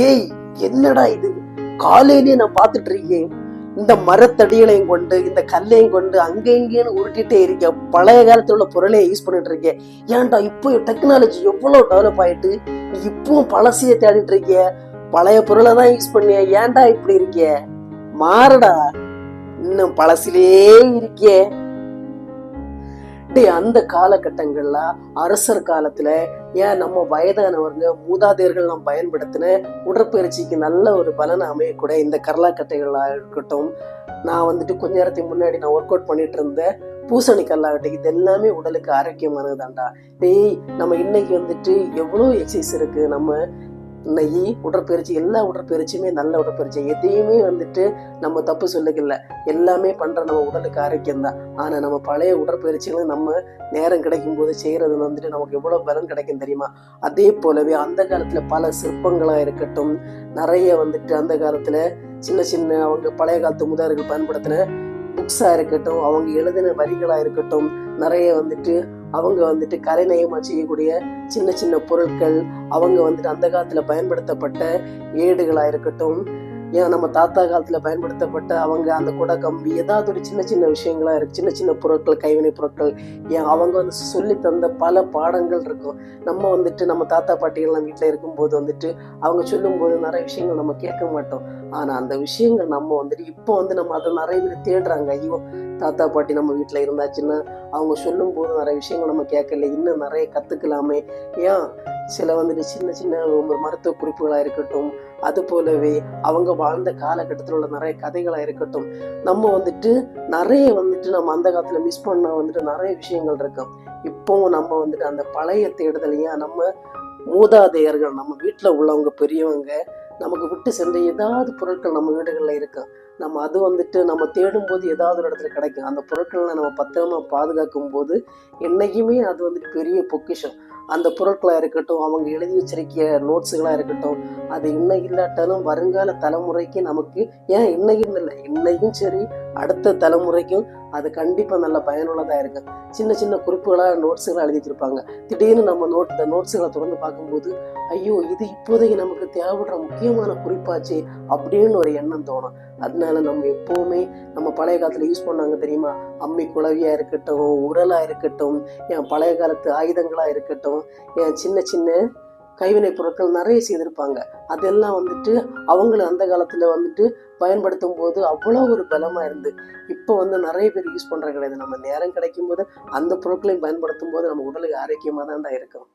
டேய் என்னடா இது? காலையிலேயே நான் பார்த்துட்டு இருக்கேன் இந்த மரத்தடிகளையும் கொண்டு இந்த கல்லையும் கொண்டு அங்கே இங்கேன்னு உருட்டிட்டே இருக்கேன் பழைய காலத்துல உள்ள பொருளையை யூஸ் பண்ணிட்டு இருக்கேன் ஏன்டா இப்போ டெக்னாலஜி எவ்வளோ டெவலப் ஆயிட்டு நீ இப்பவும் பழசையே தேடிட்டு இருக்கிய பழைய பொருளை தான் யூஸ் பண்ணிய. ஏன்டா இப்படி இருக்கிய மாறுடா. இன்னும் பழசிலே இருக்கியே அப்படி அந்த காலகட்டங்கள்ல அரசர் காலத்துல ஏன் நம்ம வயதானவங்க மூதாதையர்கள் நாம் பயன்படுத்தின உடற்பயிற்சிக்கு நல்ல ஒரு பலனை அமையக்கூட இந்த கரலாக்கட்டைகளாக இருக்கட்டும். நான் வந்துட்டு கொஞ்ச நேரத்துக்கு முன்னாடி நான் ஒர்க் அவுட் பண்ணிட்டு இருந்தேன். பூசணி கல்லாகட்டும் இது எல்லாமே உடலுக்கு ஆரோக்கியமானதுதான்டா. டேய் நம்ம இன்னைக்கு வந்துட்டு எவ்வளோ எக்ஸசைஸ் இருக்குது நம்ம இன்னைக்கு உடற்பயிற்சி எல்லா உடற்பயிற்சியுமே நல்ல உடற்பயிற்சி. எதையுமே வந்துட்டு நம்ம தப்பு சொல்லிக்கல எல்லாமே பண்ற நம்ம உடலுக்கு ஆரோக்கியம் தான் ஆனா நம்ம பழைய உடற்பயிற்சிகளை நம்ம நேரம் கிடைக்கும் போது செய்யறது வந்துட்டு நமக்கு எவ்வளவு பலன் கிடைக்கும் தெரியுமா? அதே போலவே அந்த காலத்துல பல சிற்பங்களா இருக்கட்டும் நிறைய வந்துட்டு அந்த காலத்துல சின்ன சின்ன அவங்க பழைய காலத்து முதல்வர்கள் பயன்படுத்தின புக்ஸா இருக்கட்டும் அவங்க எழுதின வரிகளா இருக்கட்டும் நிறைய வந்துட்டு அவங்க வந்துட்டு கலைநயமா செய்யக்கூடிய சின்ன சின்ன பொருட்கள் அவங்க வந்துட்டு அந்த காலத்துல பயன்படுத்தப்பட்ட ஏடுகளா இருக்கட்டும் ஏன் நம்ம தாத்தா காலத்தில் பயன்படுத்தப்பட்ட அவங்க அந்த குட கம்பி ஏதாவது ஒரு சின்ன சின்ன விஷயங்களா இருக்குது சின்ன சின்ன பொருட்கள் கைவினை பொருட்கள். ஏன் அவங்க வந்து சொல்லி தந்த பல பாடங்கள் இருக்கும். நம்ம வந்துட்டு நம்ம தாத்தா பாட்டிகள்லாம் வீட்டில் இருக்கும்போது வந்துட்டு அவங்க சொல்லும்போது நிறைய விஷயங்கள் நம்ம கேட்க மாட்டோம். ஆனால் அந்த விஷயங்கள் நம்ம வந்துட்டு இப்போ வந்து நம்ம அதை நிறைய பேர் தேடுறாங்க. ஐயோ தாத்தா பாட்டி நம்ம வீட்டில் இருந்தாச்சுன்னா. அவங்க சொல்லும்போது நிறைய விஷயங்கள் நம்ம கேட்கல. இன்னும் நிறைய கற்றுக்கலாமே ஏன் சில வந்துட்டு சின்ன சின்ன ஒரு மருத்துவ குறிப்புகளாக இருக்கட்டும் அது போலவே அவங்க வாழ்ந்த காலகட்டத்தில் உள்ள நிறைய கதைகளாக இருக்கட்டும் நம்ம வந்துட்டு நிறைய வந்துட்டு நம்ம அந்த காலத்தில் மிஸ் பண்ண வந்துட்டு நிறைய விஷயங்கள் இருக்கும் இப்போவும் நம்ம வந்துட்டு அந்த பழைய தேடுதலையா நம்ம மூதாதையர்கள் நம்ம வீட்டில் உள்ளவங்க பெரியவங்க நமக்கு விட்டு சென்ற ஏதாவது பொருட்கள் நம்ம வீடுகளில் இருக்கும் நம்ம அது வந்துட்டு நம்ம தேடும்போது ஏதாவது ஒரு இடத்துல கிடைக்கும். அந்த பொருட்களை நம்ம பத்திரமா பாதுகாக்கும் போது என்றைக்குமே அது வந்துட்டு பெரிய பொக்கிஷம். அந்த பொருட்களாக இருக்கட்டும் அவங்க எழுதி வச்சிருக்கிற நோட்ஸுகளாக இருக்கட்டும் அது இன்னைக்கு இல்லாட்டாலும் வருங்கால தலைமுறைக்கு நமக்கு ஏன் இன்னைக்குன்னு இல்லை. இன்னைக்கும் சரி அடுத்த தலைமுறைக்கும் அது கண்டிப்பாக நல்ல பயனுள்ளதாக இருக்கும் சின்ன சின்ன குறிப்புகளாக நோட்ஸுகளாக எழுதி வச்சிருப்பாங்க திடீர்னு நம்ம நோட் இந்த நோட்ஸுகளை திறந்து பார்க்கும்போது ஐயோ இது இப்போதைக்கு நமக்கு தேவைப்படுற முக்கியமான குறிப்பாச்சு அப்படின்னு ஒரு எண்ணம் தோணும். அதனால நம்ம எப்போவுமே நம்ம பழைய காலத்தில் யூஸ் பண்ணாங்க தெரியுமா? அம்மி குழவியாக இருக்கட்டும் உரலாக இருக்கட்டும் என் பழைய காலத்து ஆயுதங்களாக இருக்கட்டும் என் சின்ன சின்ன கைவினை பொருட்கள் நிறைய செய்திருப்பாங்க. அதெல்லாம் வந்துட்டு அவங்கள அந்த காலத்தில் வந்துட்டு பயன்படுத்தும் போது அவ்வளோ ஒரு பலமாக இருந்து இப்போ வந்து நிறைய பேர் யூஸ் பண்ணுறது கிடையாது. நம்ம நேரம் கிடைக்கும் போது அந்த பொருட்களையும் பயன்படுத்தும் போது நம்ம உடலுக்கு ஆரோக்கியமாக தான் இருக்கும்.